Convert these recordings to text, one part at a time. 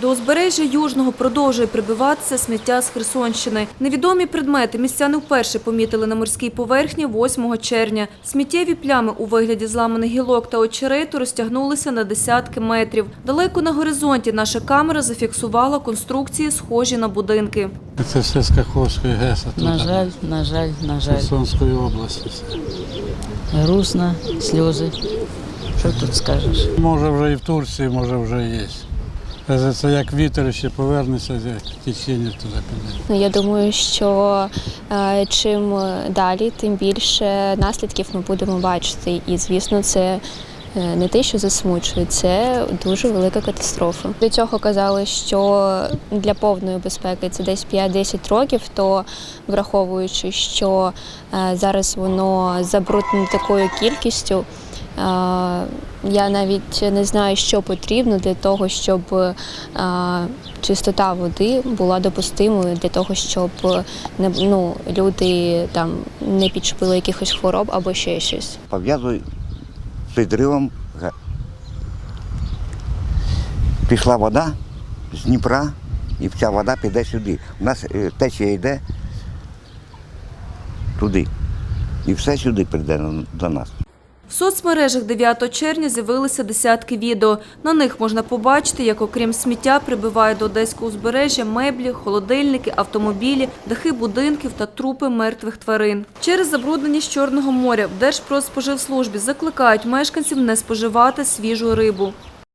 До узбережжя Южного продовжує прибиватися сміття з Херсонщини. Невідомі предмети містяни вперше помітили на морській поверхні 8 червня. Сміттєві плями у вигляді зламаних гілок та очерету розтягнулися на десятки метрів. Далеко на горизонті наша камера зафіксувала конструкції, схожі на будинки. Це все з Каховської ГЕС, На жаль, на жаль, на жаль. Херсонської області. Грустно, сльози. Що тут скажеш? Може вже і в Турції, може вже є. Це, як вітер ще повернеться, як течення туди піде. Ну, я думаю, що е, чим далі, тим більше наслідків ми будемо бачити. І, звісно, це е, не те, що засмучує, це дуже велика катастрофа. До цього казали, що для повної безпеки це десь 5-10 років, то враховуючи, що е, зараз воно забруднене такою кількістю. е, Я навіть не знаю, що потрібно для того, щоб е, чистота води була допустимою для того, щоб не ну, люди там не підчепили якихось хвороб або ще щось. пов'язую з підривом. Пішла вода з Дніпра, і вся вода піде сюди. У нас е, течія йде туди. І все сюди прийде до нас. В соцмережах 9 червня з'явилися десятки відео. На них можна побачити, як окрім сміття прибиває до одеського узбережжя меблі, холодильники, автомобілі, дахи будинків та трупи мертвих тварин. Через забрудненість Чорного моря в Держпродспоживслужбі закликають мешканців не споживати свіжу рибу.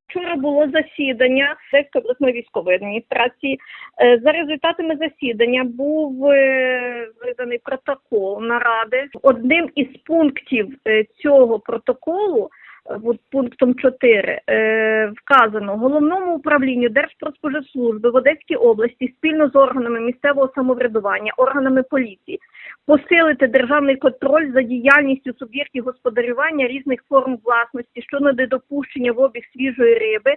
Вчора було засідання Одеської обласної військової адміністрації. Е, За результатами засідання був е, виданий протокол наради. Одним із пунктів е, цього протоколу, е, пунктом 4, е, вказано головному управлінню Держпродспоживслужби в Одеській області спільно з органами місцевого самоврядування, органами поліції посилити державний контроль за діяльністю суб'єктів господарювання різних форм власності щодо недопущення в обіг свіжої риби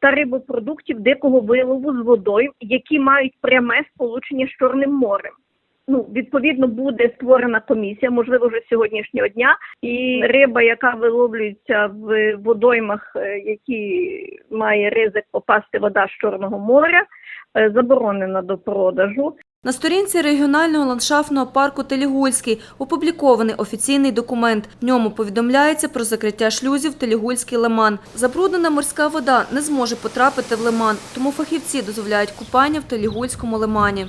та рибопродуктів дикого вилову з водою, які мають пряме сполучення з Чорним морем. Ну, відповідно, буде створена комісія, можливо, вже з сьогоднішнього дня. І риба, яка виловлюється в водоймах, е, які має ризик попасти вода з Чорного моря, е, заборонена до продажу. На сторінці регіонального ландшафтного парку Телігульський опублікований офіційний документ. В ньому повідомляється про закриття шлюзів Телігульський лиман. Забруднена морська вода не зможе потрапити в лиман, тому фахівці дозволяють купання в Телігульському лимані.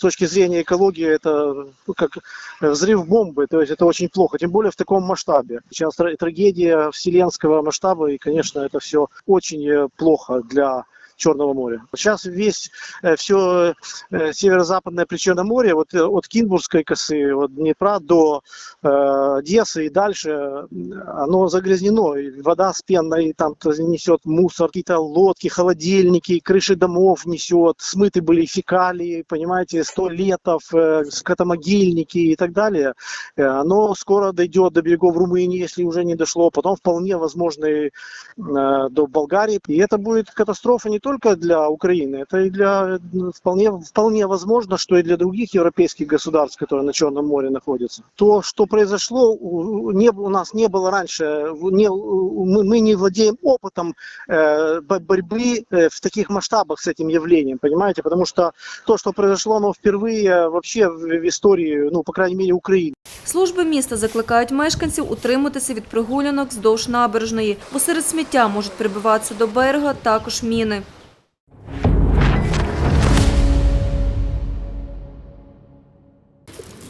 Точки зрения экологии это ну, как взрыв бомбы, то есть это очень плохо, тем более в таком масштабе. Сейчас тра- трагедия вселенского масштаба, и, конечно, это все очень э, плохо для Черного моря. Сейчас весь все северо-западное Причерное море, вот э, от Кинбургской косы, от Днепра до э, и дальше, оно загрязнено. И вода с пеной там несет мусор, какие-то лодки, холодильники, крыши домов несет, смыты были фекалии, понимаете, столетов, э, скотомогильники и так далее. Э, Оно скоро дойдет до берегов Румынии, если уже не дошло, потом вполне возможно и, э, до Болгарии. И это будет катастрофа не только для Украины, это и для э, вполне, вполне возможно, что и для других европейских государств, которые на Черном море находятся. То, что произошло, у- не, у нас не было раньше, в- не, у- мы, мы не владеем опытом э, бо- борьбы э, в таких масштабах с этим явлением, понимаете? Потому что то, что произошло, оно впервые вообще в, в истории, ну, по крайней мере, Украины. Служби міста закликають мешканців утриматися від прогулянок вздовж набережної, бо серед сміття можуть прибиватися до берега також міни.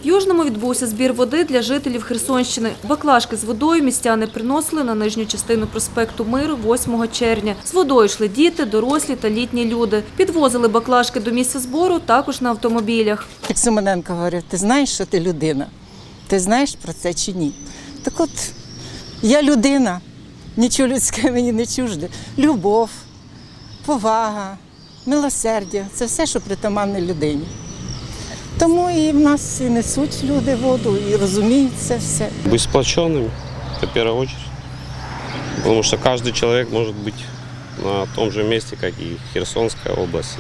В Южному відбувся збір води для жителів Херсонщини. Баклажки з водою містяни приносили на нижню частину проспекту Миру 8 червня. З водою йшли діти, дорослі та літні люди. Підвозили баклажки до місця збору також на автомобілях. Як Семененко говорив, ти знаєш, що ти людина? Ти знаєш про це чи ні? Так от, я людина, нічого людське мені не чужде. Любов, повага, милосердя це все, що притаманне людині. Тому і в нас і несуть люди воду, і розуміють це все. Быть сплоченными, это в первую очередь. Потому что каждый человек может быть на том же месте, как и Херсонская область,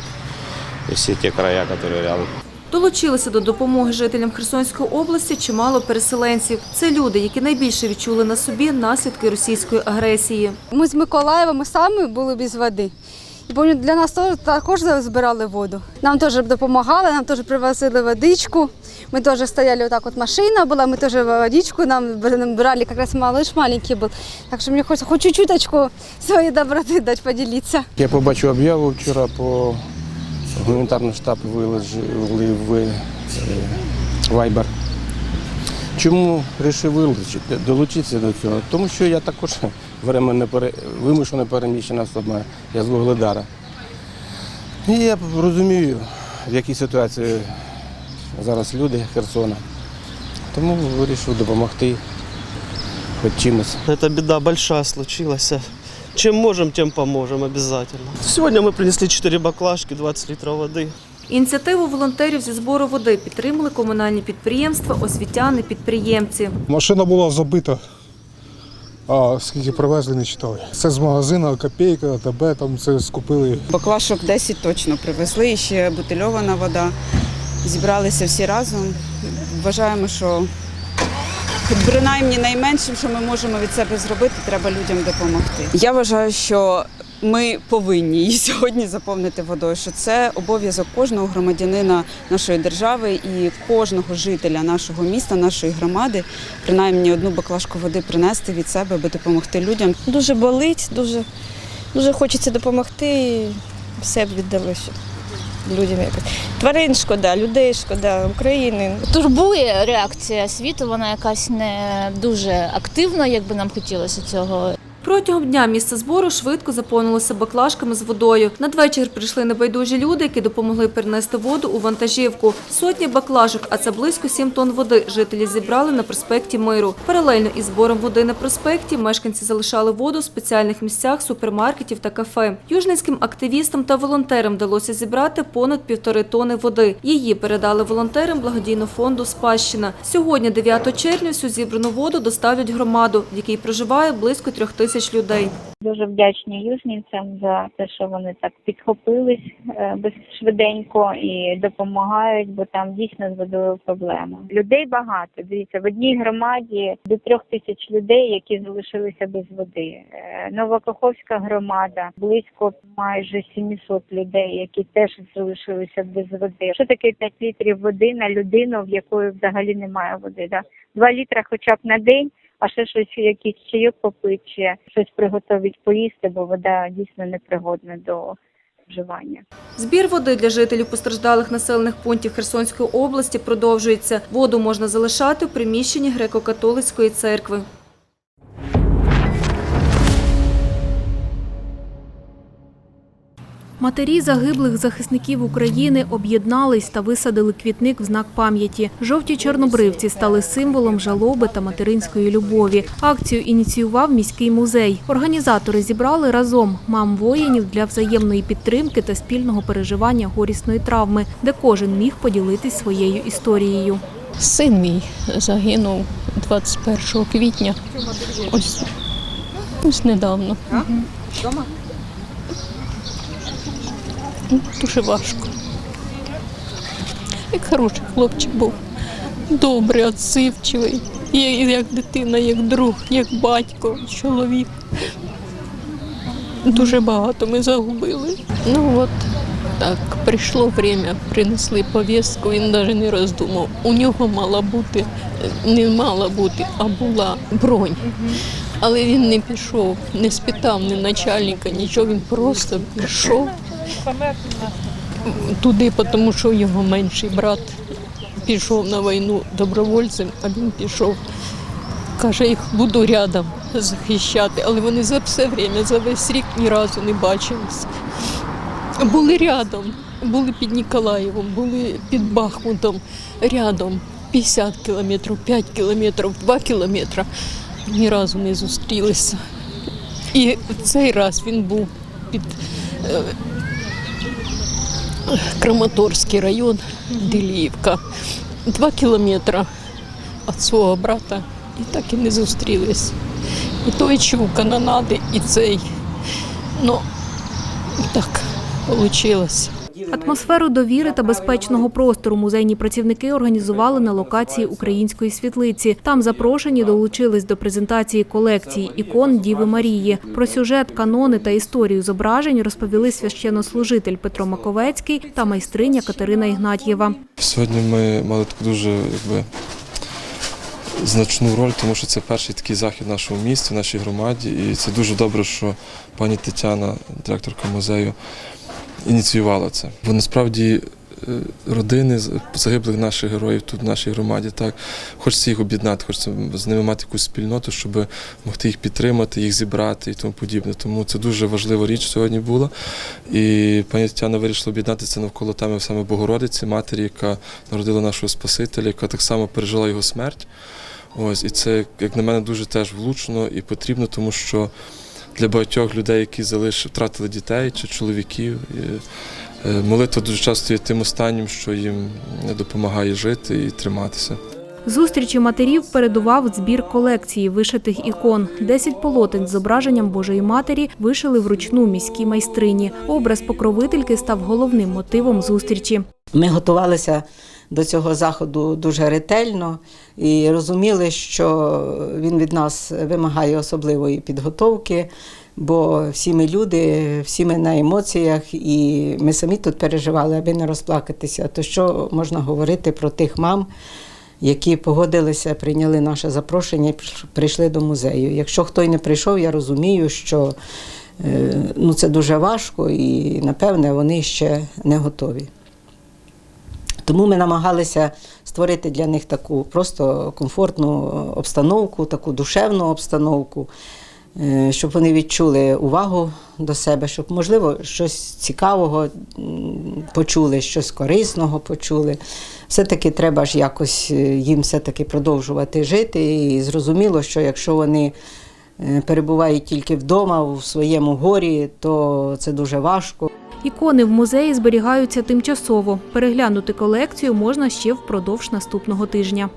и все те края, которые рядом. Долучилися до допомоги жителям Херсонської області чимало переселенців. Це люди, які найбільше відчули на собі наслідки російської агресії. Ми з Миколаєва, ми самі були без води. Бо для нас також збирали воду. Нам теж допомагали, нам теж привозили водичку. Ми теж стояли, отак от машина була, ми теж водичку нам брали, якраз малыш маленький був. Так що мені хочеться хоч чуть-чуточку своєї доброти дати поділитися. Я побачив об'яву вчора по гуманітарний штаб виложили в е, Viber. Чому вирішив долучитися до цього? Тому що я також временно пере, вимушено переміщена особа, я з Вугледара. І я розумію, в якій ситуації зараз люди Херсона. Тому вирішив допомогти хоч чимось. Эта беда большая случилась. Чем можем, тем поможем обязательно. Сегодня мы принесли 4 баклажки, 20 литров воды. Ініціативу волонтерів зі збору води підтримали комунальні підприємства, освітяни, підприємці. Машина була забита, а скільки привезли, не читали. Це з магазину копійка, тебе там це скупили. Баклашок 10 точно привезли, і ще бутильована вода. Зібралися всі разом. Вважаємо, що принаймні найменшим, що ми можемо від себе зробити, треба людям допомогти. Я вважаю, що ми повинні її сьогодні заповнити водою. Що це обов'язок кожного громадянина нашої держави і кожного жителя нашого міста, нашої громади, принаймні одну баклажку води принести від себе, аби допомогти людям. Дуже болить, дуже, дуже хочеться допомогти і все б віддали щоб людям якось. Тварин шкода, людей шкода, України. Турбує реакція світу, вона якась не дуже активна, як би нам хотілося цього. Протягом дня місце збору швидко заповнилося баклажками з водою. Надвечір прийшли небайдужі люди, які допомогли перенести воду у вантажівку. Сотні баклажок, а це близько 7 тонн води, жителі зібрали на проспекті Миру. Паралельно із збором води на проспекті мешканці залишали воду в спеціальних місцях супермаркетів та кафе. Южницьким активістам та волонтерам вдалося зібрати понад півтори тони води. Її передали волонтерам благодійного фонду Спадщина. Сьогодні, 9 червня, всю зібрану воду доставлять громаду, в якій проживає близько трьох тисяч людей. Дуже вдячні южнівцям за те, що вони так підхопились е, без швиденько і допомагають, бо там дійсно з водою проблема. Людей багато. Дивіться, в одній громаді до трьох тисяч людей, які залишилися без води. Е, Новокаховська громада близько майже 700 людей, які теж залишилися без води. Що таке 5 літрів води на людину, в якої взагалі немає води? Да? 2 літра хоча б на день а ще щось, якийсь чайок попити, щось приготовить поїсти, бо вода дійсно непригодна до вживання. Збір води для жителів постраждалих населених пунктів Херсонської області продовжується. Воду можна залишати в приміщенні греко-католицької церкви. Матері загиблих захисників України об'єднались та висадили квітник в знак пам'яті. Жовті чорнобривці стали символом жалоби та материнської любові. Акцію ініціював міський музей. Організатори зібрали разом мам воїнів для взаємної підтримки та спільного переживання горісної травми, де кожен міг поділитись своєю історією. Син мій загинув 21 квітня. Ось, ось недавно. Ну, Дуже важко. Як хороший хлопчик був. Добрий, отзивчивий. Як дитина, як друг, як батько, чоловік. Дуже багато ми загубили. Ну от так, прийшло время, принесли повістку, він навіть не роздумав. У нього мала бути, не мала бути, а була бронь. Але він не пішов, не спитав ні начальника, нічого, він просто пішов туди, тому що його менший брат пішов на війну добровольцем, а він пішов. Каже, їх буду рядом захищати, але вони за все время, за весь рік ні разу не бачилися. Були рядом, були під Ніколаєвом, були під Бахмутом, рядом 50 кілометрів, 5 кілометрів, 2 кілометри. Ні разу не зустрілися. І в цей раз він був під е, Краматорський район, Деліївка. Два кілометри від свого брата і так і не зустрілись. І той чув канонади, і цей. Ну, так вийшло. Атмосферу довіри та безпечного простору музейні працівники організували на локації української світлиці. Там запрошені долучились до презентації колекції ікон Діви Марії. Про сюжет, канони та історію зображень розповіли священнослужитель Петро Маковецький та майстриня Катерина Ігнатьєва. Сьогодні ми мали таку дуже якби, значну роль, тому що це перший такий захід місті, в нашій громаді. І це дуже добре, що пані Тетяна, директорка музею, ініціювала це. Бо насправді е, родини загиблих наших героїв тут в нашій громаді, так, хочеться їх об'єднати, хочеться з ними мати якусь спільноту, щоб могти їх підтримати, їх зібрати і тому подібне. Тому це дуже важлива річ сьогодні була. І пані Тетяна вирішила об'єднати це навколо теми саме Богородиці, матері, яка народила нашого Спасителя, яка так само пережила його смерть. Ось, і це, як на мене, дуже теж влучно і потрібно, тому що для багатьох людей, які залиш... втратили дітей чи чоловіків, е, молитва дуже часто є тим останнім, що їм допомагає жити і триматися. Зустрічі матерів передував збір колекції вишитих ікон. Десять полотен з зображенням Божої Матері вишили вручну міські майстрині. Образ покровительки став головним мотивом зустрічі. Ми готувалися до цього заходу дуже ретельно і розуміли, що він від нас вимагає особливої підготовки, бо всі ми люди, всі ми на емоціях, і ми самі тут переживали, аби не розплакатися. То що можна говорити про тих мам? Які погодилися, прийняли наше запрошення і прийшли до музею. Якщо хто й не прийшов, я розумію, що е, ну, це дуже важко і, напевне, вони ще не готові. Тому ми намагалися створити для них таку просто комфортну обстановку, таку душевну обстановку, е, щоб вони відчули увагу до себе, щоб, можливо, щось цікавого почули, щось корисного почули. Все-таки треба ж якось е, їм все-таки продовжувати жити. І зрозуміло, що якщо вони е, перебувають тільки вдома, у своєму горі, то це дуже важко. Ікони в музеї зберігаються тимчасово. Переглянути колекцію можна ще впродовж наступного тижня.